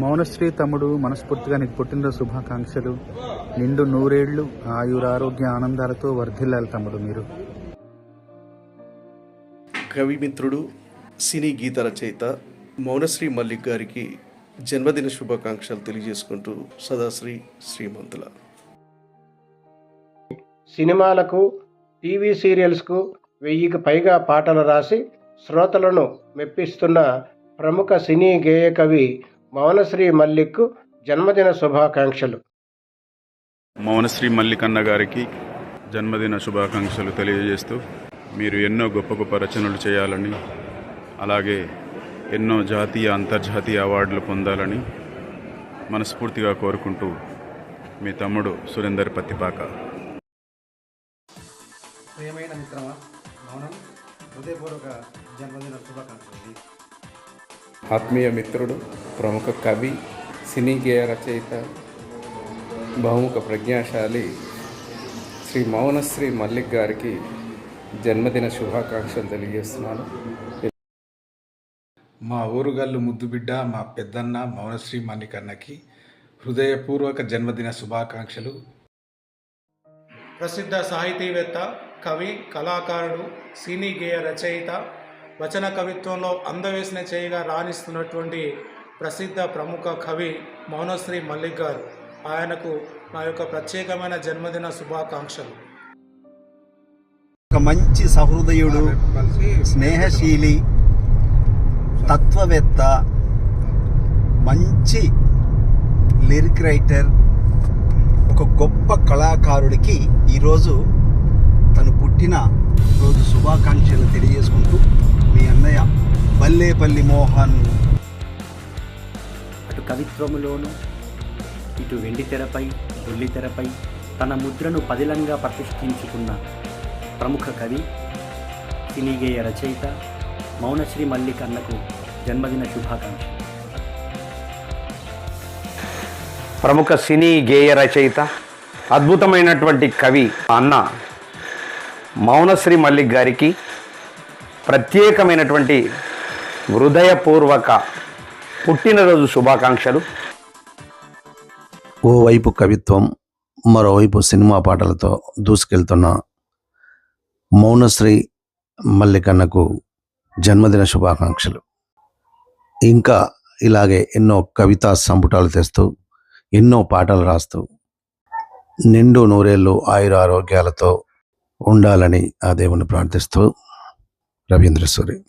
మౌనశ్రీ తమ్ముడు మనస్ఫూర్తిగా నీకు పుట్టినరోజు శుభాకాంక్షలు. నిండు నూరేళ్ళు ఆయురారోగ్య ఆనందాలతో వర్ధిల్లాలి తమ్ముడు మీరు. కవిమిత్రుడు సినీ గీత రచయిత మౌనశ్రీ మల్లిక్ గారికి జన్మదిన శుభాకాంక్షలు తెలియజేసుకుంటూ సదాశ్రీ శ్రీమంతుల. సినిమాలకు టీవీ సీరియల్స్కు వెయ్యికి పైగా పాటలు రాసి శ్రోతలను మెప్పిస్తున్న ప్రముఖ సినీ గేయ కవి మౌనశ్రీ మల్లిక్కు జన్మదిన శుభాకాంక్షలు. మౌనశ్రీ మల్లికన్న గారికి జన్మదిన శుభాకాంక్షలు తెలియజేస్తూ మీరు ఎన్నో గొప్ప గొప్ప రచనలు చేయాలని అలాగే ఎన్నో జాతీయ అంతర్జాతీయ అవార్డులు పొందాలని మనస్ఫూర్తిగా కోరుకుంటూ మీ తమ్ముడు సురేందర్ పత్తిపాక. ప్రియమైన మిత్రమా మౌనం హృదయపూర్వక జన్మదిన శుభాకాంక్షలు. ఆత్మీయ మిత్రుడు ప్రముఖ కవి సినీ గేయ రచయిత బహుముఖ ప్రజ్ఞాశాలి శ్రీ మౌనశ్రీ మల్లిక్ గారికి జన్మదిన శుభాకాంక్షలు తెలియజేస్తున్నాను. మా ఊరుగల్లు ముద్దుబిడ్డ మా పెద్దన్న మౌనశ్రీ మణికన్నకి హృదయపూర్వక జన్మదిన శుభాకాంక్షలు. ప్రసిద్ధ సాహితీవేత్త కవి కళాకారుడు సినీ గేయ రచయిత వచన కవిత్వంలో అందవేసిన చేయిగా రాణిస్తున్నటువంటి ప్రసిద్ధ ప్రముఖ కవి మౌనశ్రీ మల్లిక్ గారు. ఆయనకు నా యొక్క ప్రత్యేకమైన జన్మదిన శుభాకాంక్షలు. ఒక మంచి సహృదయుడు స్నేహశీలి తత్వవేత్త మంచి లిరిక్ రైటర్ ఒక గొప్ప కళాకారుడికి ఈరోజు తను పుట్టిన రోజు శుభాకాంక్షలు తెలియజేసుకుంటూ మీ అన్నయ్య బల్లేపల్లి మోహన్. అటు కవిత్వములోను ఇటు వెండితెరపై బుల్లితెరపై తన ముద్రను పదిలంగా ప్రతిష్ఠించుకున్న ప్రముఖ కవి సినీగేయ రచయిత మౌనశ్రీ మల్లిక్ అన్నకు జన్మదిన శుభాకాంక్షలు. ప్రముఖ సినీ గేయ రచయిత అద్భుతమైనటువంటి కవి అన్న మౌనశ్రీ మల్లిక్ గారికి ప్రత్యేకమైనటువంటి హృదయపూర్వక పుట్టినరోజు శుభాకాంక్షలు. ఓవైపు కవిత్వం మరోవైపు సినిమా పాటలతో దూసుకెళ్తున్న మౌనశ్రీ మల్లికన్నకు జన్మదిన శుభాకాంక్షలు. ఇంకా ఇలాగే ఎన్నో కవితా సంపుటాలు తెస్తూ ఎన్నో పాటలు రాస్తూ నిండు నూరేళ్ళు ఆయుర ఆరోగ్యాలతో ఉండాలని ఆ దేవుని ప్రార్థిస్తూ Rabindra Sore.